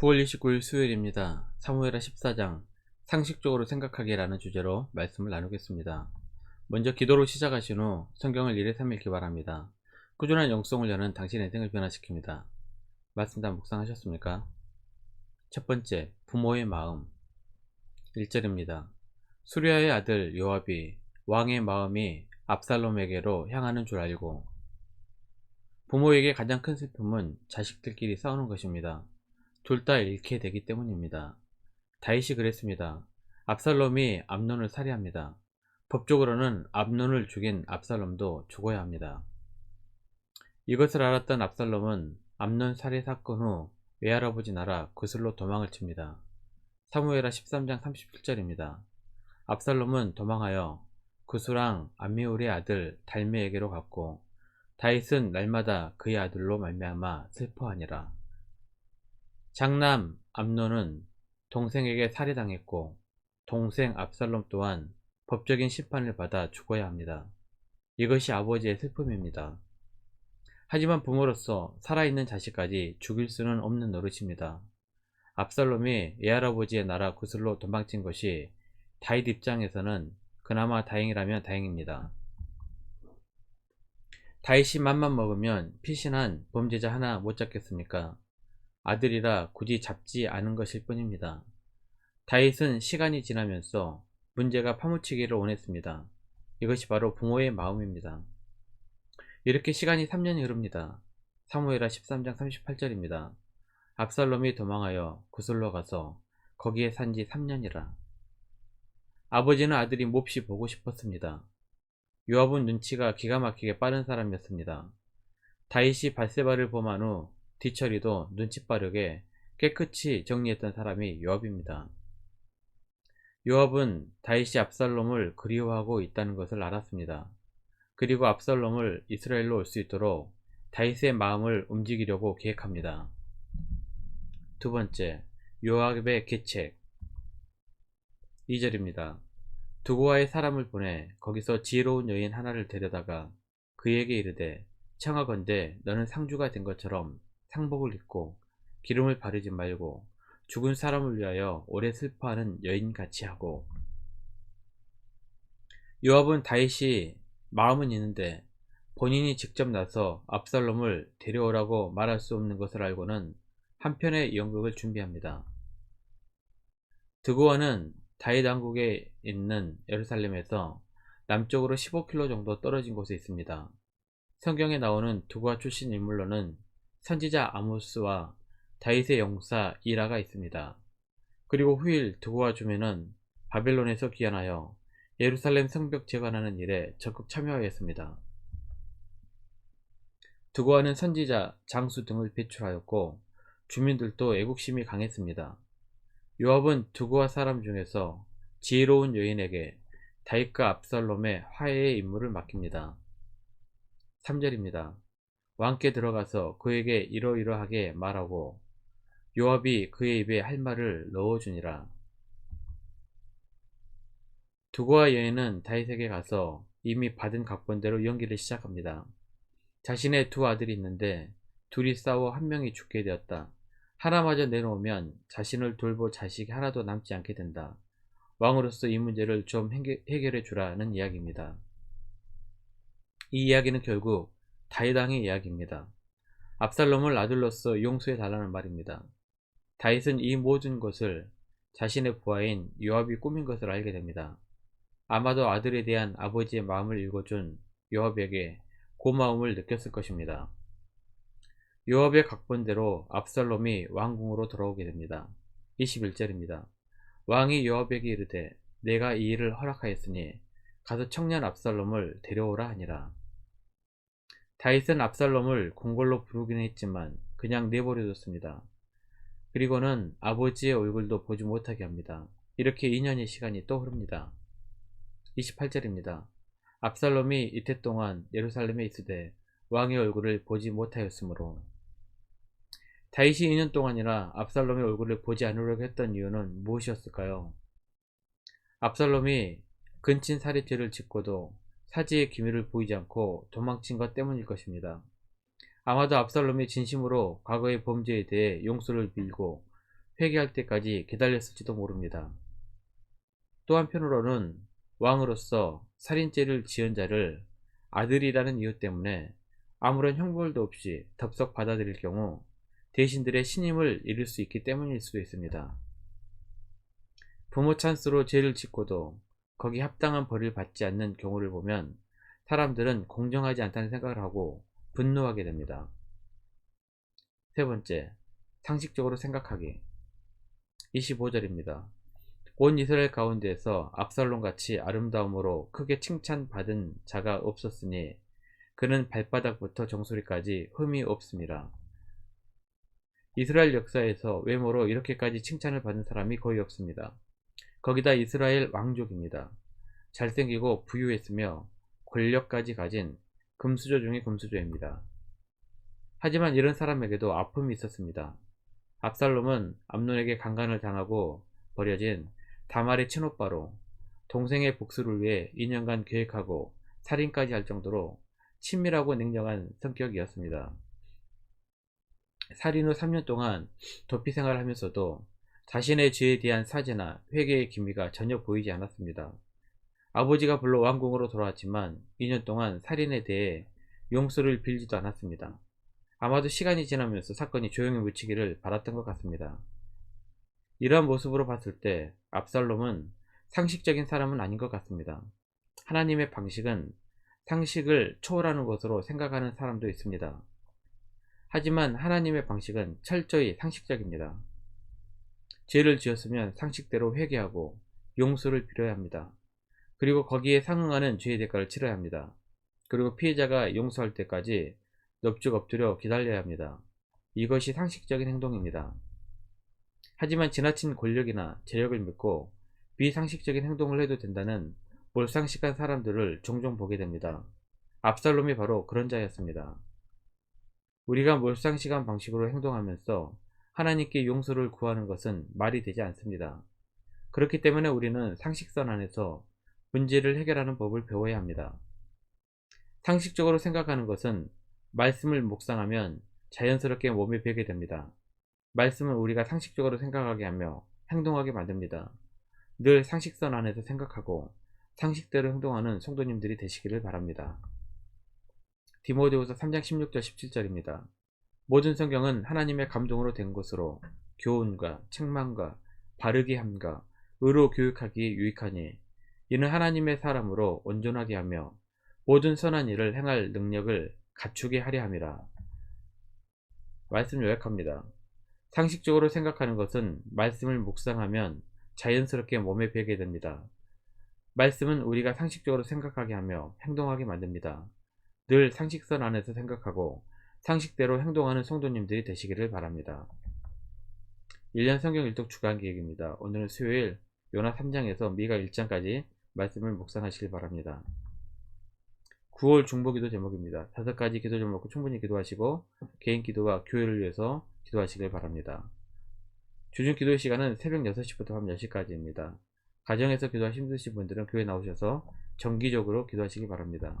9월 29일 수요일입니다. 사무엘하 14장 상식적으로 생각하기라는 주제로 말씀을 나누겠습니다. 먼저 기도로 시작하신 후 성경을 1회 3읽기 바랍니다. 꾸준한 영성을 여는 당신의 인생을 변화시킵니다. 말씀 다 묵상하셨습니까? 첫 번째, 부모의 마음 1절입니다. 수리아의 아들 요압이 왕의 마음이 압살롬에게로 향하는 줄 알고 부모에게 가장 큰 슬픔은 자식들끼리 싸우는 것입니다. 둘 다 잃게 되기 때문입니다. 다윗이 그랬습니다. 압살롬이 암논을 살해합니다. 법적으로는 암논을 죽인 압살롬도 죽어야 합니다. 이것을 알았던 압살롬은 암논 살해 사건 후 외할아버지 나라 구슬로 도망을 칩니다. 사무엘하 13장 37절입니다. 압살롬은 도망하여 구스랑 암미울의 아들 달메에게로 갔고 다윗은 날마다 그의 아들로 말미암아 슬퍼하니라. 장남 암논은 동생에게 살해당했고 동생 압살롬 또한 법적인 심판을 받아 죽어야 합니다. 이것이 아버지의 슬픔입니다. 하지만 부모로서 살아있는 자식까지 죽일 수는 없는 노릇입니다. 압살롬이 예할아버지의 나라 구슬로 도망친 것이 다윗 입장에서는 그나마 다행이라면 다행입니다. 다윗이 맘만 먹으면 피신한 범죄자 하나 못 잡겠습니까? 아들이라 굳이 잡지 않은 것일 뿐입니다. 다윗은 시간이 지나면서 문제가 파묻히기를 원했습니다. 이것이 바로 부모의 마음입니다. 이렇게 시간이 3년이 흐릅니다. 사무엘하 13장 38절입니다. 압살롬이 도망하여 구슬로 가서 거기에 산 지 3년이라. 아버지는 아들이 몹시 보고 싶었습니다. 요압은 눈치가 기가 막히게 빠른 사람이었습니다. 다윗이 발세바를 범한 후 뒤처리도 눈치 빠르게 깨끗이 정리했던 사람이 요압입니다. 요압은 다윗이 압살롬을 그리워하고 있다는 것을 알았습니다. 그리고 압살롬을 이스라엘로 올 수 있도록 다윗의 마음을 움직이려고 계획합니다. 두 번째, 요압의 계책 2절입니다. 두고와의 사람을 보내 거기서 지혜로운 여인 하나를 데려다가 그에게 이르되 청하건대 너는 상주가 된 것처럼 상복을 입고 기름을 바르지 말고 죽은 사람을 위하여 오래 슬퍼하는 여인같이 하고 요압은 다윗이 마음은 있는데 본인이 직접 나서 압살롬을 데려오라고 말할 수 없는 것을 알고는 한편의 연극을 준비합니다. 드고아는 다윗 왕국에 있는 예루살렘에서 남쪽으로 15km 정도 떨어진 곳에 있습니다. 성경에 나오는 두고아 출신 인물로는 선지자 아모스와 다윗의 영사 이라가 있습니다. 그리고 후일 두고와 주면은 바벨론에서 귀환하여 예루살렘 성벽 재건하는 일에 적극 참여하였습니다. 두고와는 선지자, 장수 등을 배출하였고 주민들도 애국심이 강했습니다. 요압은 두고와 사람 중에서 지혜로운 여인에게 다윗과 압살롬의 화해의 임무를 맡깁니다. 3절입니다. 왕께 들어가서 그에게 이러이러하게 말하고 요압이 그의 입에 할 말을 넣어주니라. 두고와 여인은 다윗에게 가서 이미 받은 각본대로 연기를 시작합니다. 자신의 두 아들이 있는데 둘이 싸워 한 명이 죽게 되었다. 하나마저 내놓으면 자신을 돌볼 자식이 하나도 남지 않게 된다. 왕으로서 이 문제를 좀 해결해 주라는 이야기입니다. 이 이야기는 결국 다윗왕의 이야기입니다. 압살롬을 아들로서 용서해 달라는 말입니다. 다윗은 이 모든 것을 자신의 부하인 요압이 꾸민 것을 알게 됩니다. 아마도 아들에 대한 아버지의 마음을 읽어준 요압에게 고마움을 느꼈을 것입니다. 요압의 각본대로 압살롬이 왕궁으로 돌아오게 됩니다. 21절입니다. 왕이 요압에게 이르되 내가 이 일을 허락하였으니 가서 청년 압살롬을 데려오라 하니라. 다윗은 압살롬을 궁궐로 부르긴 했지만 그냥 내버려뒀습니다. 그리고는 아버지의 얼굴도 보지 못하게 합니다. 이렇게 2년의 시간이 또 흐릅니다. 28절입니다. 압살롬이 이태 동안 예루살렘에 있으되 왕의 얼굴을 보지 못하였으므로 다윗이 2년 동안이나 압살롬의 얼굴을 보지 않으려고 했던 이유는 무엇이었을까요? 압살롬이 근친 살인죄를 짓고도 사지의 기밀을 보이지 않고 도망친 것 때문일 것입니다. 아마도 압살롬이 진심으로 과거의 범죄에 대해 용서를 빌고 회개할 때까지 기다렸을지도 모릅니다. 또 한편으로는 왕으로서 살인죄를 지은 자를 아들이라는 이유 때문에 아무런 형벌도 없이 덥석 받아들일 경우 대신들의 신임을 잃을 수 있기 때문일 수도 있습니다. 부모 찬스로 죄를 짓고도 거기 합당한 벌을 받지 않는 경우를 보면 사람들은 공정하지 않다는 생각을 하고 분노하게 됩니다. 세 번째, 상식적으로 생각하기. 25절입니다. 온 이스라엘 가운데에서 압살롬 같이 아름다움으로 크게 칭찬받은 자가 없었으니 그는 발바닥부터 정수리까지 흠이 없습니다. 이스라엘 역사에서 외모로 이렇게까지 칭찬을 받은 사람이 거의 없습니다. 거기다 이스라엘 왕족입니다. 잘생기고 부유했으며 권력까지 가진 금수저 중의 금수저입니다. 하지만 이런 사람에게도 아픔이 있었습니다. 압살롬은 암논에게 강간을 당하고 버려진 다말의 친오빠로 동생의 복수를 위해 2년간 계획하고 살인까지 할 정도로 친밀하고 냉정한 성격이었습니다. 살인 후 3년 동안 도피 생활을 하면서도 자신의 죄에 대한 사죄나 회개의 기미가 전혀 보이지 않았습니다. 아버지가 불러 왕궁으로 돌아왔지만 2년 동안 살인에 대해 용서를 빌지도 않았습니다. 아마도 시간이 지나면서 사건이 조용히 묻히기를 바랐던 것 같습니다. 이러한 모습으로 봤을 때 압살롬은 상식적인 사람은 아닌 것 같습니다. 하나님의 방식은 상식을 초월하는 것으로 생각하는 사람도 있습니다. 하지만 하나님의 방식은 철저히 상식적입니다. 죄를 지었으면 상식대로 회개하고 용서를 빌어야 합니다. 그리고 거기에 상응하는 죄의 대가를 치러야 합니다. 그리고 피해자가 용서할 때까지 넙죽 엎드려 기다려야 합니다. 이것이 상식적인 행동입니다. 하지만 지나친 권력이나 재력을 믿고 비상식적인 행동을 해도 된다는 몰상식한 사람들을 종종 보게 됩니다. 압살롬이 바로 그런 자였습니다. 우리가 몰상식한 방식으로 행동하면서 하나님께 용서를 구하는 것은 말이 되지 않습니다. 그렇기 때문에 우리는 상식선 안에서 문제를 해결하는 법을 배워야 합니다. 상식적으로 생각하는 것은 말씀을 묵상하면 자연스럽게 몸에 배게 됩니다. 말씀은 우리가 상식적으로 생각하게 하며 행동하게 만듭니다. 늘 상식선 안에서 생각하고 상식대로 행동하는 성도님들이 되시기를 바랍니다. 디모데후서 3장 16절 17절입니다. 모든 성경은 하나님의 감동으로 된 것으로 교훈과 책망과 바르게 함과 의로 교육하기 유익하니 이는 하나님의 사람으로 온전하게 하며 모든 선한 일을 행할 능력을 갖추게 하려 함이라. 말씀 요약합니다. 상식적으로 생각하는 것은 말씀을 묵상하면 자연스럽게 몸에 배게 됩니다. 말씀은 우리가 상식적으로 생각하게 하며 행동하게 만듭니다. 늘 상식선 안에서 생각하고 상식대로 행동하는 성도님들이 되시기를 바랍니다. 1년 성경 일독 주간 기획입니다. 오늘은 수요일 요나 3장에서 미가 1장까지 말씀을 묵상하시길 바랍니다. 9월 중보기도 제목입니다. 다섯 가지 기도 제목을 충분히 기도하시고 개인 기도와 교회를 위해서 기도하시길 바랍니다. 주중 기도 시간은 새벽 6시부터 밤 10시까지입니다. 가정에서 기도하 힘드신 분들은 교회 나오셔서 정기적으로 기도하시기 바랍니다.